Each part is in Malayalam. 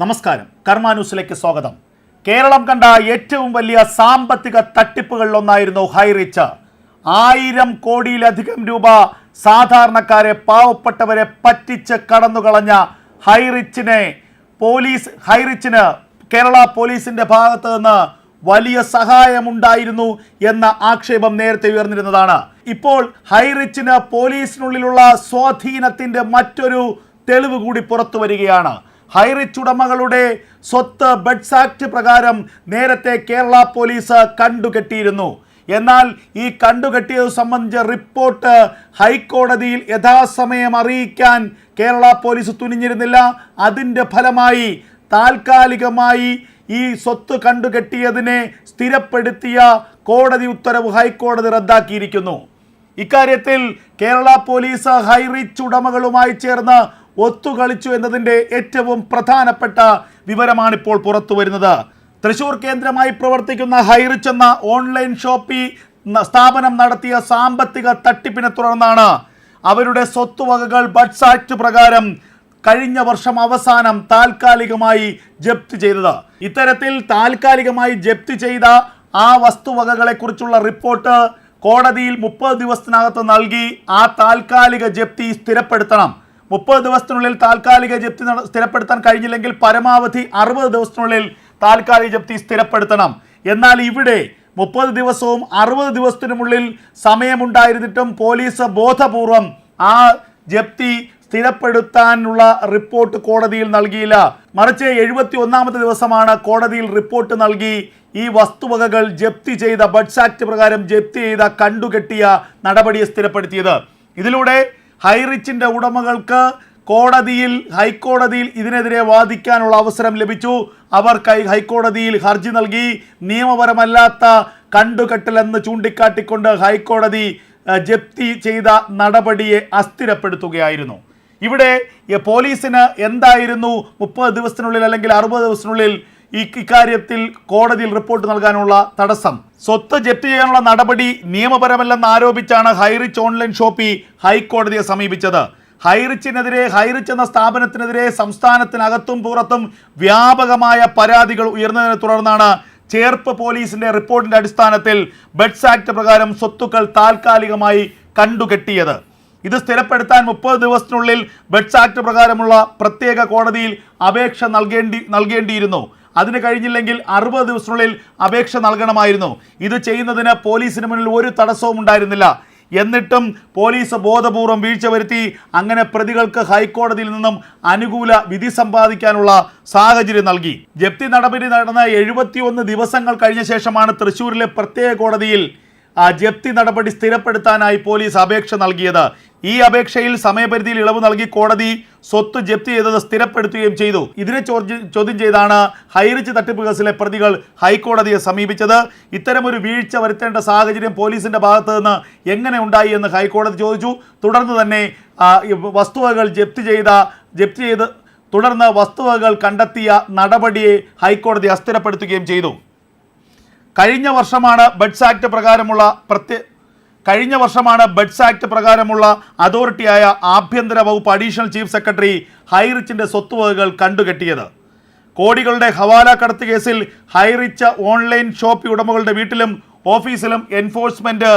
നമസ്കാരം. കർമാന്യൂസിലേക്ക് സ്വാഗതം. കേരളം കണ്ട ഏറ്റവും വലിയ സാമ്പത്തിക തട്ടിപ്പുകളിലൊന്നായിരുന്നു ഹൈറിച്ച്. ആയിരം കോടിയിലധികം രൂപ സാധാരണക്കാരെ പാവപ്പെട്ടവരെ പറ്റിച്ച് കടന്നുകളഞ്ഞ ഹൈറിച്ചിനെ പോലീസ് ഹൈറിച്ചിന് കേരള പോലീസിന്റെ ഭാഗത്ത് നിന്ന് വലിയ സഹായമുണ്ടായിരുന്നു എന്ന ആക്ഷേപം നേരത്തെ ഉയർന്നിരുന്നതാണ്. ഇപ്പോൾ ഹൈറിച്ചിന് പോലീസിനുള്ളിലുള്ള സ്വാധീനത്തിന്റെ മറ്റൊരു തെളിവ് കൂടി പുറത്തു വരികയാണ്. ഹൈറിച്ച് ഉടമകളുടെ സ്വത്ത് ബഡ്സ് ആക്ട് പ്രകാരം നേരത്തെ കേരള പോലീസ് കണ്ടുകെട്ടിയിരുന്നു. എന്നാൽ ഈ കണ്ടുകെട്ടിയത് സംബന്ധിച്ച റിപ്പോർട്ട് ഹൈക്കോടതിയിൽ യഥാസമയം അറിയിക്കാൻ കേരള പോലീസ് തുനിഞ്ഞിരുന്നില്ല. അതിന്റെ ഫലമായി താൽക്കാലികമായി ഈ സ്വത്ത് കണ്ടുകെട്ടിയതിനെ സ്ഥിരപ്പെടുത്തിയ കോടതി ഉത്തരവ് ഹൈക്കോടതി റദ്ദാക്കിയിരിക്കുന്നു. ഇക്കാര്യത്തിൽ കേരള പോലീസ് ഹൈറിച്ച് ഉടമകളുമായി ചേർന്ന് ഒത്തുകളിച്ചു എന്നതിന്റെ ഏറ്റവും പ്രധാനപ്പെട്ട വിവരമാണിപ്പോൾ പുറത്തു വരുന്നത് തൃശൂർ കേന്ദ്രമായി പ്രവർത്തിക്കുന്ന ഹൈറിച്ച് എന്ന ഓൺലൈൻ ഷോപ്പി സ്ഥാപനം നടത്തിയ സാമ്പത്തിക തട്ടിപ്പിനെ തുടർന്നാണ് അവരുടെ സ്വത്തുവകകൾ ബഡ്സ് ആക്ട് പ്രകാരം കഴിഞ്ഞ വർഷം അവസാനം താൽക്കാലികമായി ജപ്തി ചെയ്തത്. ഇത്തരത്തിൽ താൽക്കാലികമായി ജപ്തി ചെയ്ത ആ വസ്തുവകകളെക്കുറിച്ചുള്ള റിപ്പോർട്ട് കോടതിയിൽ മുപ്പത് ദിവസത്തിനകത്ത് നൽകി ആ താൽക്കാലിക ജപ്തി സ്ഥിരപ്പെടുത്തണം. മുപ്പത് ദിവസത്തിനുള്ളിൽ താൽക്കാലിക ജപ്തി സ്ഥിരപ്പെടുത്താൻ കഴിഞ്ഞില്ലെങ്കിൽ പരമാവധി അറുപത് ദിവസത്തിനുള്ളിൽ താൽക്കാലിക ജപ്തി സ്ഥിരപ്പെടുത്തണം. എന്നാൽ ഇവിടെ മുപ്പത് ദിവസവും അറുപത് ദിവസത്തിനുമുള്ളിൽ സമയമുണ്ടായിരുന്നിട്ടും പോലീസ് ബോധപൂർവം ആ ജപ്തി സ്ഥിരപ്പെടുത്താനുള്ള റിപ്പോർട്ട് കോടതിയിൽ നൽകിയില്ല. മറിച്ച് എഴുപത്തി ഒന്നാമത്തെ ദിവസമാണ് കോടതിയിൽ റിപ്പോർട്ട് നൽകി ഈ വസ്തുവകകൾ ജപ്തി ചെയ്ത ബഡ്സ് ആക്ട് പ്രകാരം ജപ്തി ചെയ്ത കണ്ടുകെട്ടിയ നടപടിയെ സ്ഥിരപ്പെടുത്തിയത്. ഇതിലൂടെ ഹൈറിച്ചിന്റെ ഉടമകൾക്ക് കോടതിയിൽ ഹൈക്കോടതിയിൽ ഇതിനെതിരെ വാദിക്കാനുള്ള അവസരം ലഭിച്ചു. അവർ ഹൈക്കോടതിയിൽ ഹർജി നൽകി. നിയമപരമല്ലാത്ത കണ്ടുകെട്ടലെന്ന് ചൂണ്ടിക്കാട്ടിക്കൊണ്ട് ഹൈക്കോടതി ജപ്തി ചെയ്ത നടപടിയെ അസ്ഥിരപ്പെടുത്തുകയായിരുന്നു. ഇവിടെ പോലീസിന് എന്തായിരുന്നു? മുപ്പത് ദിവസത്തിനുള്ളിൽ അല്ലെങ്കിൽ അറുപത് ദിവസത്തിനുള്ളിൽ ഈ ഇക്കാര്യത്തിൽ കോടതിയിൽ റിപ്പോർട്ട് നൽകാനുള്ള തടസ്സം? സ്വത്ത് ജപ്തി ചെയ്യാനുള്ള നടപടി നിയമപരമല്ലെന്ന് ആരോപിച്ചാണ് ഹൈറിച്ച് ഓൺലൈൻ ഷോപ്പി ഹൈക്കോടതിയെ സമീപിച്ചത്. ഹൈറിച്ചിനെതിരെ ഹൈറിച്ച് എന്ന സ്ഥാപനത്തിനെതിരെ സംസ്ഥാനത്തിനകത്തും പുറത്തും വ്യാപകമായ പരാതികൾ ഉയർന്നതിനെ തുടർന്നാണ് ചേർപ്പ് പോലീസിന്റെ റിപ്പോർട്ടിന്റെ അടിസ്ഥാനത്തിൽ ബെഡ്സ് ആക്ട് പ്രകാരം സ്വത്തുക്കൾ താൽക്കാലികമായി കണ്ടുകെട്ടിയത്. ഇത് സ്ഥിരപ്പെടുത്താൻ മുപ്പത് ദിവസത്തിനുള്ളിൽ ബെഡ്സ് ആക്ട് പ്രകാരമുള്ള പ്രത്യേക കോടതിയിൽ അപേക്ഷ നൽകേണ്ടി നൽകേണ്ടിയിരുന്നു. അതിന് കഴിഞ്ഞില്ലെങ്കിൽ അറുപത് ദിവസത്തിനുള്ളിൽ അപേക്ഷ നൽകണമായിരുന്നു. ഇത് ചെയ്യുന്നതിന് പോലീസിന് മുന്നിൽ ഒരു തടസ്സവും ഉണ്ടായിരുന്നില്ല. എന്നിട്ടും പോലീസ് ബോധപൂർവം വീഴ്ച വരുത്തി അങ്ങനെ പ്രതികൾക്ക് ഹൈക്കോടതിയിൽ നിന്നും അനുകൂല വിധി സമ്പാദിക്കാനുള്ള സാഹചര്യം നൽകി. ജപ്തി നടപടി നടന്ന എഴുപത്തിയൊന്ന് ദിവസങ്ങൾ കഴിഞ്ഞ ശേഷമാണ് തൃശൂരിലെ പ്രത്യേക കോടതിയിൽ ജപ്തി നടപടി സ്ഥിരപ്പെടുത്താനായി പോലീസ് അപേക്ഷ നൽകിയത്. ഈ അപേക്ഷയിൽ സമയപരിധിയിൽ ഇളവ് നൽകി കോടതി സ്വത്ത് ജപ്തി ചെയ്തത് സ്ഥിരപ്പെടുത്തുകയും ചെയ്തു. ഇതിനെ ചോദ്യം ചെയ്താണ് ഹൈറിച്ച് തട്ടിപ്പ് കേസിലെ പ്രതികൾ ഹൈക്കോടതിയെ സമീപിച്ചത്. ഇത്തരമൊരു വീഴ്ച വരുത്തേണ്ട സാഹചര്യം പോലീസിന്റെ ഭാഗത്ത് നിന്ന് എങ്ങനെ ഉണ്ടായി എന്ന് ഹൈക്കോടതി ചോദിച്ചു. തുടർന്ന് തന്നെ വസ്തുവകൾ ജപ്തി ചെയ്ത ജപ്തി ചെയ്ത് തുടർന്ന് വസ്തുവകൾ കണ്ടെത്തിയ നടപടിയെ ഹൈക്കോടതി അസ്ഥിരപ്പെടുത്തുകയും ചെയ്തു. കഴിഞ്ഞ വർഷമാണ് ബഡ്സ് ആക്ട് പ്രകാരമുള്ള പ്രത്യേ കഴിഞ്ഞ വർഷമാണ് ബഡ്സ് ആക്ട് പ്രകാരമുള്ള അതോറിറ്റിയായ ആഭ്യന്തര വകുപ്പ് അഡീഷണൽ ചീഫ് സെക്രട്ടറി ഹൈറിച്ചിന്റെ സ്വത്തുവകകൾ കണ്ടുകെട്ടിയത്. കോടികളുടെ ഹവാല കടത്ത് കേസിൽ ഹൈറിച്ച ഓൺലൈൻ ഷോപ്പ് ഉടമകളുടെ വീട്ടിലും ഓഫീസിലും എൻഫോഴ്സ്മെന്റ്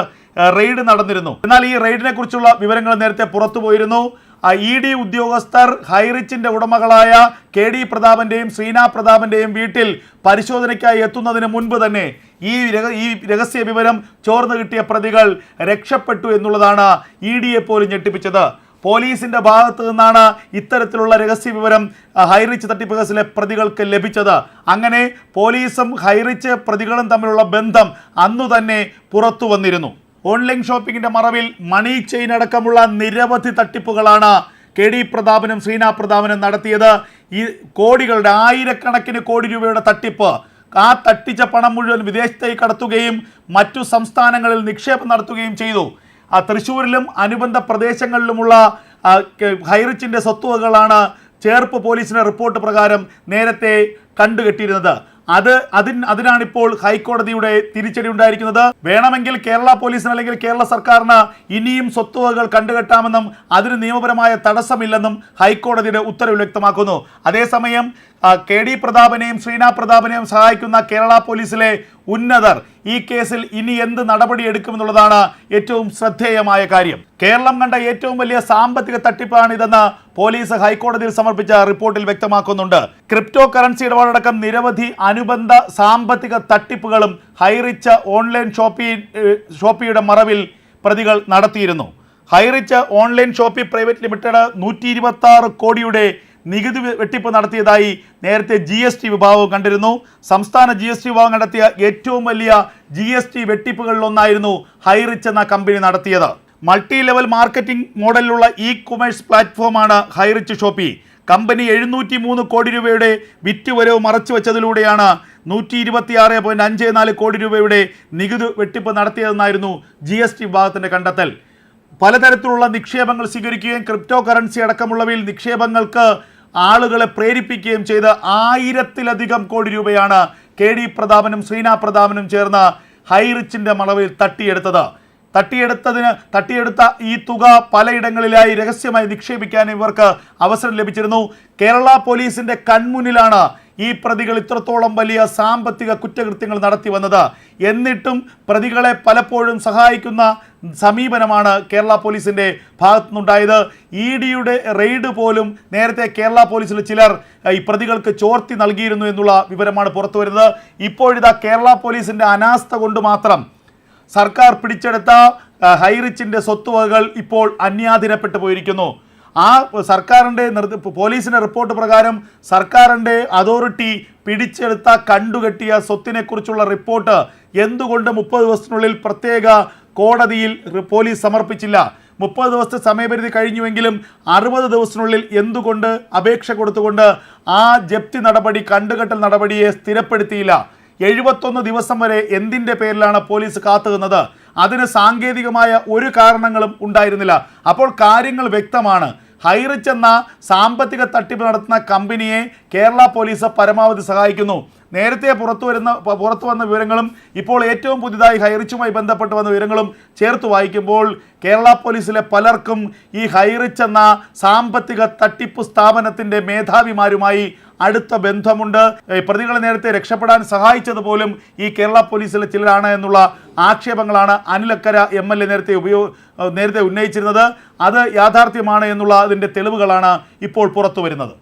റെയ്ഡ് നടന്നിരുന്നു. എന്നാൽ ഈ റെയ്ഡിനെ കുറിച്ചുള്ള വിവരങ്ങൾ നേരത്തെ പുറത്തു പോയിരുന്നു ഇ ഡി ഉദ്യോഗസ്ഥർ ഹൈറിച്ചിന്റെ ഉടമകളായ കെ ഡി പ്രതാപന്റെയും ശ്രീനാ പ്രതാപന്റെയും വീട്ടിൽ പരിശോധനയ്ക്കായി എത്തുന്നതിന് മുൻപ് തന്നെ ഈ ഈ രഹസ്യ വിവരം ചോർന്നു കിട്ടിയ പ്രതികൾ രക്ഷപ്പെട്ടു എന്നുള്ളതാണ് ഇ ഡിയെ പോലും ഞെട്ടിപ്പിച്ചത്. പോലീസിന്റെ ഭാഗത്തു നിന്നാണ് ഇത്തരത്തിലുള്ള രഹസ്യ വിവരം ഹൈറിച്ച് തട്ടിപ്പ് കേസിലെ പ്രതികൾക്ക് ലഭിച്ചത്. അങ്ങനെ പോലീസും ഹൈറിച്ച് പ്രതികളും തമ്മിലുള്ള ബന്ധം അന്നു തന്നെ പുറത്തു വന്നിരുന്നു. ഓൺലൈൻ ഷോപ്പിംഗിന്റെ മറവിൽ മണി ചെയിൻ അടക്കമുള്ള നിരവധി തട്ടിപ്പുകളാണ് കെ ഡി പ്രതാപനും ശ്രീനാ പ്രതാപനും നടത്തിയത്. ഈ കോടികളുടെ ആയിരക്കണക്കിന് കോടി രൂപയുടെ തട്ടിപ്പ്. ആ തട്ടിച്ച പണം മുഴുവൻ വിദേശത്തേക്ക് കടത്തുകയും മറ്റു സംസ്ഥാനങ്ങളിൽ നിക്ഷേപം നടത്തുകയും ചെയ്തു. ആ തൃശ്ശൂരിലും അനുബന്ധ പ്രദേശങ്ങളിലുമുള്ള ഹൈറിച്ചിന്റെ സ്വത്തുവകളാണ് ചേർപ്പ് പോലീസിന്റെ റിപ്പോർട്ട് പ്രകാരം നേരത്തെ കണ്ടുകെട്ടിയിരുന്നത്. അത് അതിൻ അതിനാണിപ്പോൾ ഹൈക്കോടതിയുടെ തിരിച്ചടി ഉണ്ടായിരിക്കുന്നത്. വേണമെങ്കിൽ കേരള പോലീസിന് അല്ലെങ്കിൽ കേരള സർക്കാരിന് ഇനിയും സ്വത്തുവകകൾ കണ്ടുകെട്ടാമെന്നും അതിന് നിയമപരമായ തടസ്സമില്ലെന്നും ഹൈക്കോടതിയുടെ ഉത്തരവ് വ്യക്തമാക്കുന്നു. അതേസമയം കെ ഡി പ്രതാപനെയും ശ്രീനാഥ് പ്രതാപനെയും സഹായിക്കുന്ന കേരള പോലീസിലെ ഉന്നതർ ഈ കേസിൽ ഇനി എന്ത് നടപടി എടുക്കുമെന്നുള്ളതാണ് ഏറ്റവും ശ്രദ്ധേയമായ കാര്യം. കേരളം കണ്ട ഏറ്റവും വലിയ സാമ്പത്തിക തട്ടിപ്പാണിതെന്ന് പോലീസ് ഹൈക്കോടതിയിൽ സമർപ്പിച്ച റിപ്പോർട്ടിൽ വ്യക്തമാക്കുന്നുണ്ട്. ക്രിപ്റ്റോ കറൻസി ഇടപാടടക്കം നിരവധി അനുബന്ധ സാമ്പത്തിക തട്ടിപ്പുകളും ഹൈറിച്ച് ഓൺലൈൻ ഷോപ്പി ഷോപ്പിയുടെ മറവിൽ പ്രതികൾ നടത്തിയിരുന്നു. Highrich online shoppe private limited നൂറ്റി കോടിയുടെ നികുതി വെട്ടിപ്പ് നടത്തിയതായി നേരത്തെ ജി എസ് ടി വിഭാഗവും കണ്ടിരുന്നു. സംസ്ഥാന ജി എസ് ടി വിഭാഗം നടത്തിയ ഏറ്റവും വലിയ ജി എസ് ടി വെട്ടിപ്പുകളിലൊന്നായിരുന്നു ഹൈറിച്ച് എന്ന കമ്പനി നടത്തിയത്. മൾട്ടി ലെവൽ മാർക്കറ്റിംഗ് മോഡലിലുള്ള ഇ കൊമേഴ്സ് പ്ലാറ്റ്ഫോമാണ് ഹൈറിച്ച് ഷോപ്പി. കമ്പനി എഴുന്നൂറ്റി മൂന്ന് കോടി രൂപയുടെ വിറ്റുവരവ് മറച്ചു വെച്ചതിലൂടെയാണ് നൂറ്റി ഇരുപത്തിയാറ് പോയിന്റ് അഞ്ച് നാല് കോടി രൂപയുടെ നികുതി വെട്ടിപ്പ് നടത്തിയതെന്നായിരുന്നു ജി എസ് ടി വിഭാഗത്തിന്റെ കണ്ടെത്തൽ. പലതരത്തിലുള്ള നിക്ഷേപങ്ങൾ സ്വീകരിക്കുകയും ക്രിപ്റ്റോ കറൻസി അടക്കമുള്ളവയിൽ നിക്ഷേപങ്ങൾക്ക് ആളുകളെ പ്രേരിപ്പിക്കുകയും ചെയ്ത് ആയിരത്തിലധികം കോടി രൂപയാണ് കെ ഡി പ്രതാപനും ശ്രീന പ്രതാപനും ചേർന്ന് ഹൈറിച്ചിന്റെ മളവിൽ തട്ടിയെടുത്തത്. തട്ടിയെടുത്തതിന് തട്ടിയെടുത്ത ഈ തുക പലയിടങ്ങളിലായി രഹസ്യമായി നിക്ഷേപിക്കാൻ ഇവർക്ക് അവസരം ലഭിച്ചിരുന്നു. കേരള പോലീസിന്റെ കൺമുന്നിലാണ് ഈ പ്രതികൾ ഇത്രത്തോളം വലിയ സാമ്പത്തിക കുറ്റകൃത്യങ്ങൾ നടത്തി വന്നത്. എന്നിട്ടും പ്രതികളെ പലപ്പോഴും സഹായിക്കുന്ന സമീപനമാണ് കേരള പോലീസിന്റെ ഭാഗത്തുനിന്നുണ്ടായത്. ഇ ഡിയുടെ റെയ്ഡ് പോലും നേരത്തെ കേരള പോലീസിൽ ചിലർ ഈ പ്രതികൾക്ക് ചോർത്തി നൽകിയിരുന്നു എന്നുള്ള വിവരമാണ് പുറത്തു വരുന്നത്. ഇപ്പോഴിതാ കേരള പോലീസിന്റെ അനാസ്ഥ കൊണ്ട് മാത്രം സർക്കാർ പിടിച്ചെടുത്ത ഹൈറിച്ചിന്റെ സ്വത്തുവകകൾ ഇപ്പോൾ അന്യാധീനപ്പെട്ടു പോയിരിക്കുന്നു. ആ സർക്കാരിന്റെ പോലീസിന്റെ റിപ്പോർട്ട് പ്രകാരം സർക്കാരിന്റെ അതോറിറ്റി പിടിച്ചെടുത്ത കണ്ടുകെട്ടിയ സ്വത്തിനെക്കുറിച്ചുള്ള റിപ്പോർട്ട് എന്തുകൊണ്ട് മുപ്പത് ദിവസത്തിനുള്ളിൽ പ്രത്യേക കോടതിയിൽ പോലീസ് സമർപ്പിച്ചില്ല? മുപ്പത് ദിവസത്തെ സമയപരിധി കഴിഞ്ഞുവെങ്കിലും അറുപത് ദിവസത്തിനുള്ളിൽ എന്തുകൊണ്ട് അപേക്ഷ കൊടുത്തുകൊണ്ട് ആ ജപ്തി നടപടി കണ്ടുകെട്ടൽ നടപടിയെ സ്ഥിരപ്പെടുത്തിയില്ല? എഴുപത്തൊന്ന് ദിവസം വരെ എന്തിന്റെ പേരിലാണ് പോലീസ് കാത്തുനിന്നത്? അതിന് സാങ്കേതികമായ ഒരു കാരണങ്ങളും ഉണ്ടായിരുന്നില്ല. അപ്പോൾ കാര്യങ്ങൾ വ്യക്തമാണ്. ഹൈറിച്ച് എന്ന സാമ്പത്തിക തട്ടിപ്പ് നടത്തുന്ന കമ്പനിയെ കേരള പോലീസ് പരമാവധി സഹായിക്കുന്നു. നേരത്തെ പുറത്തു വരുന്ന പുറത്തു വന്ന വിവരങ്ങളും ഇപ്പോൾ ഏറ്റവും പുതിയതായി ഹൈറിച്ചുമായി ബന്ധപ്പെട്ട് വന്ന വിവരങ്ങളും ചേർത്ത് വായിക്കുമ്പോൾ കേരള പോലീസിലെ പലർക്കും ഈ ഹൈറിച്ച് എന്ന സാമ്പത്തിക തട്ടിപ്പ് സ്ഥാപനത്തിന്റെ മേധാവിമാരുമായി അടുത്ത ബന്ധമുണ്ട്. പ്രതികളെ നേരത്തെ രക്ഷപ്പെടാൻ സഹായിച്ചത് പോലും ഈ കേരള പോലീസിലെ ചിലരാണ് എന്നുള്ള ആക്ഷേപങ്ങളാണ് അനിലക്കര എം എൽ എ നേരത്തെ ഉപയോ നേരത്തെ ഉന്നയിച്ചിരുന്നത്. അത് യാഥാർത്ഥ്യമാണ് എന്നുള്ള അതിന്റെ തെളിവുകളാണ് ഇപ്പോൾ പുറത്തു വരുന്നത്.